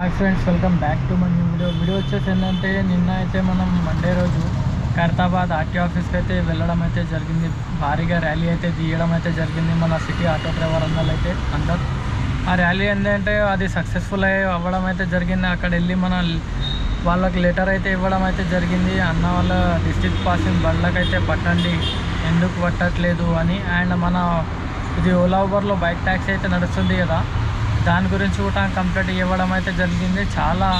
Hi friends welcome back to my video video వచ్చేసి ఏంటంటే నిన్న అయితే మనం మండే రోజు ఖైరతాబాద్ ఆర్టీ ఆఫీస్కి అయితే వెళ్ళడం అయితే జరిగింది. భారీగా ర్యాలీ అయితే తీయడం అయితే జరిగింది మన సిటీ ఆటో డ్రైవర్ అందరూ అయితే అందరు. ఆ ర్యాలీ ఏంటంటే అది సక్సెస్ఫుల్ అయ్యి అవ్వడం అయితే జరిగింది. అక్కడ వెళ్ళి మన వాళ్ళకి లెటర్ అయితే ఇవ్వడం అయితే జరిగింది. అన్న వాళ్ళ డిస్ట్రిక్ట్ పాసింగ్ బండ్లకైతే పట్టండి ఎందుకు పట్టట్లేదు అని. అండ్ మన ఇది ఓలా ఊబర్లో బైక్ ట్యాక్సీ అయితే నడుస్తుంది కదా. దాని గురించి కూడా కంప్లైంట్ ఇవ్వడం అయితే జరిగింది. చాలా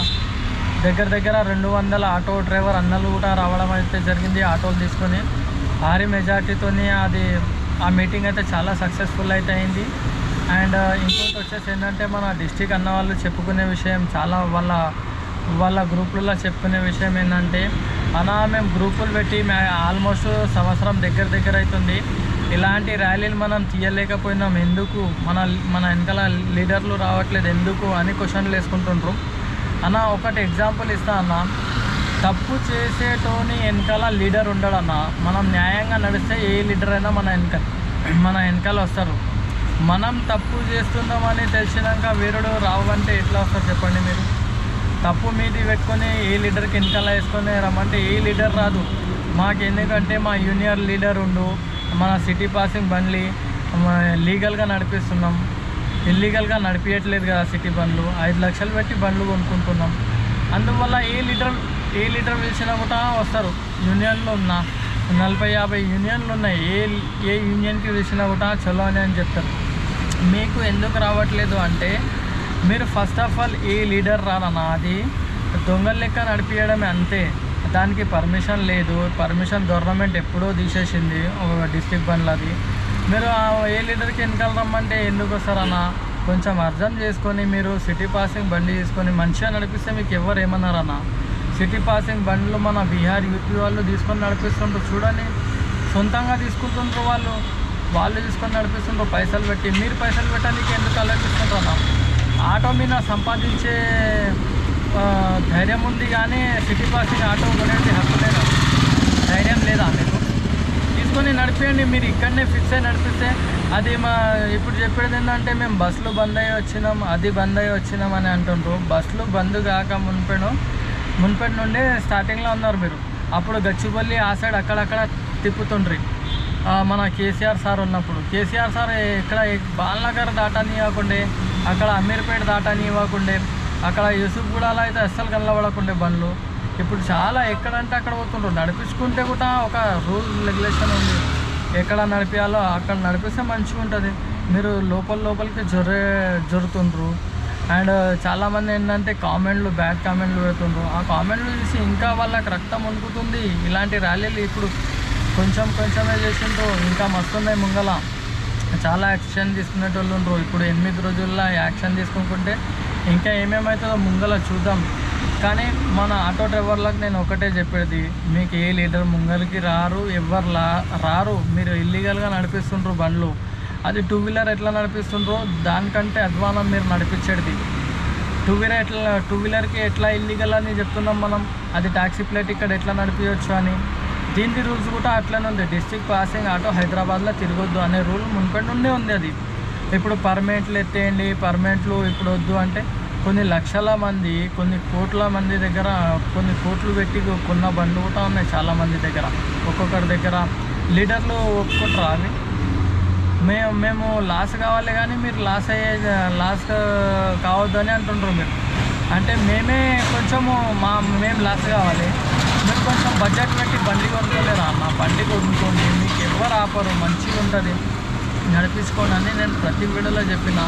దగ్గర దగ్గర రెండు వందల ఆటో డ్రైవర్ అన్నలు కూడా రావడం అయితే జరిగింది ఆటోలు తీసుకొని. భారీ మెజార్టీతోని అది ఆ మీటింగ్ అయితే చాలా సక్సెస్ఫుల్ అయితే అయింది. అండ్ ఇంకోటి వచ్చేసి ఏంటంటే మన డిస్టిక్ అన్న వాళ్ళు చెప్పుకునే విషయం చాలా వాళ్ళ వాళ్ళ గ్రూపులలో చెప్పుకునే విషయం ఏంటంటే మన మేము గ్రూపులు పెట్టి ఆల్మోస్ట్ సంవత్సరం దగ్గర దగ్గర అవుతుంది. ఇలాంటి ర్యాలీలు మనం తీయలేకపోయినాం. ఎందుకు? మన మన వెనకాల లీడర్లు రావట్లేదు. ఎందుకు అని క్వశ్చన్లు వేసుకుంటుండ్రు. అన్న ఒకటి ఎగ్జాంపుల్ ఇస్తా అన్న. తప్పు చేసేటోని వెనకాల లీడర్ ఉండడన్న. మనం న్యాయంగా నడిస్తే ఏ లీడర్ అయినా మన వెనక మన వెనకాల వస్తారు. మనం తప్పు చేస్తున్నామని తెలిసినాక వీరుడు రావంటే ఎట్లా వస్తారు చెప్పండి మీరు? తప్పు మీది పెట్టుకొని ఏ లీడర్కి వెనకాల వేసుకొని రమ్మంటే ఏ లీడర్ రాదు. మాకు ఎందుకంటే మా యూనియర్ లీడర్ ఉండు మన సిటీ పాసింగ్ బండ్లు లీగల్గా నడిపిస్తున్నాం. ఇల్లీగల్గా నడిపించట్లేదు కదా సిటీ బండ్లు. ఐదు లక్షలు పెట్టి బండ్లు కొనుక్కుంటున్నాం. అందువల్ల ఏ లీటర్ ఏ లీటర్ పిలిచినా కూడా వస్తారు. యూనియన్లు ఉన్న నలభై యాభై యూనియన్లు ఉన్నాయి ఏ ఏ యూనియన్కి పిలిచినా కూడా చలో అని అని చెప్తారు. మీకు ఎందుకు రావట్లేదు అంటే మీరు first of all a leader రానన్నా అది దొంగల లెక్క నడిపించడమే అంతే. దానికి పర్మిషన్ లేదు. పర్మిషన్ గవర్నమెంట్ ఎప్పుడో తీసేసింది. ఒక డిస్టిక్ బండ్లది. మీరు ఆ ఏ లీడర్కి వెనకాల రమ్మంటే ఎందుకు వస్తారన్న కొంచెం అర్థం చేసుకొని మీరు సిటీ పాసింగ్ బండి తీసుకొని మంచిగా నడిపిస్తే మీకు ఎవరు ఏమన్నారన్న సిటీ పాసింగ్ బండ్లు మన బీహార్ యూపీ వాళ్ళు తీసుకొని నడిపిస్తుంటారు చూడండి. సొంతంగా తీసుకుంటుంటారు వాళ్ళు. వాళ్ళు తీసుకొని నడిపిస్తుంటారు పైసలు పెట్టి. మీరు పైసలు పెట్టడానికి ఎందుకు ఆలోచిస్తుంటారు అన్న? ఆటో మీద సంపాదించే ధైర్యం ఉంది కానీ సిటీ పాసింగ్ ఆటో కొనేది హక్కు లేదా? ధైర్యం లేదా మీకు? తీసుకొని నడిపేయండి మీరు ఇక్కడనే ఫిక్స్ అయి నడిపిస్తే అది మా ఇప్పుడు చెప్పేది ఏంటంటే మేము బస్సులు బంద్ అయ్యి వచ్చినాం అది బంద్ అయ్యి వచ్చినాం అని అంటుండ్రు. బస్సులు బంద్ కాక మున్పెను మున్పెటి నుండే స్టార్టింగ్లో ఉన్నారు మీరు. అప్పుడు గచ్చిపల్లి ఆ సైడ్ అక్కడక్కడ తిప్పుతుండ్రి. మన కేసీఆర్ సార్ ఉన్నప్పుడు. కేసీఆర్ సార్ ఇక్కడ బాలనగర్ ఇవ్వకుండే అక్కడ అమీర్పేట దాటనివ్వకుండే అక్కడ యూసుఫ్గూడలో అయితే అస్సలు కనబడకుండే బండ్లు. ఇప్పుడు చాలా ఎక్కడంటే అక్కడ పోతుండ్రు. నడిపించుకుంటే కూడా ఒక రూల్ రెగ్యులేషన్ ఉంది. ఎక్కడ నడిపించాలో అక్కడ నడిపిస్తే మంచిగా ఉంటుంది. మీరు లోపల లోపలికి జొరే జొరుతుండ్రు. అండ్ చాలామంది ఏంటంటే కామెంట్లు బ్యాడ్ కామెంట్లు పెడుతుండ్రు. ఆ కామెంట్లు చూసి ఇంకా వాళ్ళకి రక్తం వణుకుతుంది. ఇలాంటి ర్యాలీలు ఇప్పుడు కొంచెం కొంచెమే చేసిండ్రు. ఇంకా మస్తున్నాయి ముంగల. చాలా యాక్షన్ తీసుకునేటోళ్ళు ఉండ్రు. ఇప్పుడు ఎనిమిది రోజుల్లో యాక్షన్ తీసుకుంటుంటే ఇంకా ఏమేమవుతుందో ముంగల చూద్దాం. కానీ మన ఆటో డ్రైవర్లకు నేను ఒకటే చెప్పేది మీకు ఏ లీడర్ ముంగలికి రారు ఎవరు లా రారు. మీరు ఇల్లీగల్గా నడిపిస్తుండ్రు బండ్లు. అది టూ వీలర్ ఎట్లా నడిపిస్తుండ్రో దానికంటే అధ్వానం మీరు నడిపించేది. టూ వీలర్ ఎట్లా టూ వీలర్కి ఎట్లా ఇల్లీగల్ అని చెప్తున్నాం మనం? అది ట్యాక్సీ ప్లేట్ ఇక్కడ ఎట్లా నడిపించవచ్చు అని? దీనికి రూల్స్ కూడా అట్లనే ఉంది. డిస్ట్రిక్ట్ పాసింగ్ ఆటో హైదరాబాద్లో తిరగొద్దు అనే రూల్ మున్పటి ఉంది అది. ఇప్పుడు పర్మనెంట్లు ఎత్తేయండి పర్మనెంట్లు ఇప్పుడు వద్దు అంటే కొన్ని లక్షల మంది కొన్ని కోట్ల మంది దగ్గర కొన్ని కోట్లు పెట్టి కొన్న బండ్లు కూడా ఉన్నాయి చాలా మంది దగ్గర. ఒక్కొక్కరి దగ్గర. లీడర్లు ఒప్పుకుంటారా అవి మేము మేము లాస్ కావాలి కానీ మీరు లాస్ అయ్యే లాస్ కావద్దని అంటుండ్రు మీరు. అంటే మేమే కొంచెము మా మేము లాస్ కావాలి. మీరు కొంచెం బడ్జెట్ పెట్టి బండి కొనుక్కోలేరా? అన్న బండి కొనుక్కోండి. మీకు ఎవరు ఆపరు. మంచిగా ఉంటుంది నడిపించుకోండి అని నేను ప్రతి వీడియోలో చెప్పిన.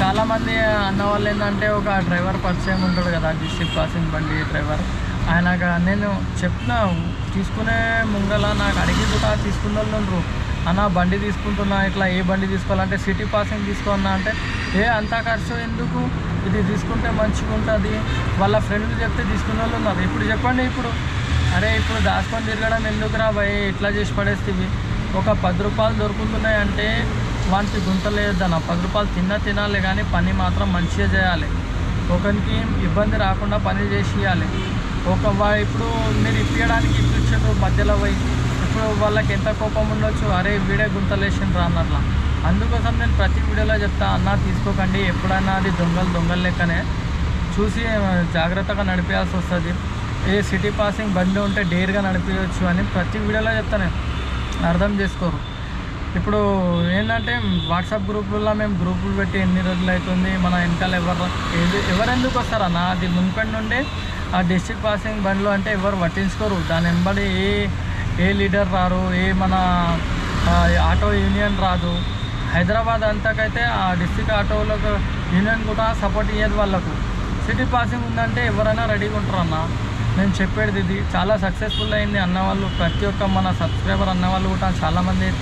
చాలామంది అన్న వాళ్ళు ఏంటంటే ఒక డ్రైవర్ పరిచయం ఉంటాడు కదా డిస్ట్రిక్ట్ పాసింగ్ బండి డ్రైవర్. ఆయనక నేను చెప్పిన తీసుకునే ముంగల నాకు అడిగింది కూడా తీసుకున్న వాళ్ళు అన్న బండి తీసుకుంటున్నా ఇట్లా ఏ బండి తీసుకోవాలంటే సిటీ పాసింగ్ తీసుకున్నా అంటే ఏ అంత ఖర్చు ఎందుకు? ఇది తీసుకుంటే మంచిగా ఉంటుంది వాళ్ళ ఫ్రెండ్లు చెప్తే తీసుకున్న వాళ్ళు ఉన్నారు. ఇప్పుడు చెప్పండి ఇప్పుడు. అరే ఇప్పుడు దాచుకొని తిరగడం ఎందుకు రా భయ్? ఇట్లా చేసి పడేస్తే ఒక పది రూపాయలు దొరుకుతున్నాయి అంటే వానికి గుంతలేదన్న పది రూపాయలు తిన్నా తినాలి కానీ పని మాత్రం మంచిగా చేయాలి. ఒకరికి ఇబ్బంది రాకుండా పని చేసి ఇవ్వాలి ఒక ఇప్పుడు మీరు ఇప్పించడానికి ఇప్పించారు మధ్యలో పోయి. ఇప్పుడు వాళ్ళకి ఎంత కోపం ఉండొచ్చు? అరే వీడే గుంతలేసిండ్రు అన్నట్లా. అందుకోసం నేను ప్రతి వీడియోలో చెప్తా అన్న తీసుకోకండి. ఎప్పుడైనా అది దొంగలు దొంగలు లెక్కనే. చూసి జాగ్రత్తగా నడిపేయాల్సి వస్తుంది. ఏ సిటీ పాసింగ్ బండి ఉంటే డేర్గా నడిపించవచ్చు అని ప్రతి వీడియోలో చెప్తాను అర్థం చేసుకోరు. ఇప్పుడు ఏంటంటే వాట్సాప్ గ్రూపుల్లో మేము గ్రూపులు పెట్టి ఎన్ని రోజులు అవుతుంది మన వెనకాల ఎవరు ఏది- ఎవరెందుకు వస్తారన్న అది మునుపటి నుండి ఆ డిస్ట్రిక్ట్ పాసింగ్ బండ్లు అంటే ఎవరు పట్టించుకోరు. దాని వెంబడి ఏ ఏ లీడర్ రారు ఏ మన ఆటో యూనియన్ రాదు. హైదరాబాద్ అంతకైతే ఆ డిస్ట్రిక్ట్ ఆటోలకు యూనియన్ కూడా సపోర్ట్ ఇయ్యదు వాళ్ళకు. సిటీ పాసింగ్ ఉందంటే ఎవరైనా రెడీగా ఉంటారు అన్న? నేను చెప్పేది ఇది. చాలా సక్సెస్ఫుల్ అయింది అన్న వాళ్ళు. ప్రతి ఒక్క మన సబ్స్క్రైబర్ అన్న వాళ్ళు కూడా చాలామంది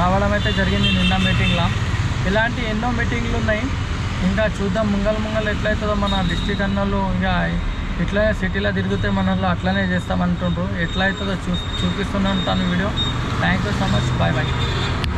రావడం అయితే జరిగింది నిన్న మీటింగ్లో. ఇలాంటి ఎన్నో మీటింగ్లు ఉన్నాయి ఇంకా చూద్దాం ముంగల్ ముంగల్ ఎట్లయితుందో మన డిస్టిక్ అన్నోళ్ళు ఇంకా ఇట్లనే సిటీలో తిరిగితే మనలో అట్లనే చేస్తామంటుండ్రు. ఎట్లా అవుతుందో చూ చూపిస్తున్నాను తను video. Thank you so much. Bye bye.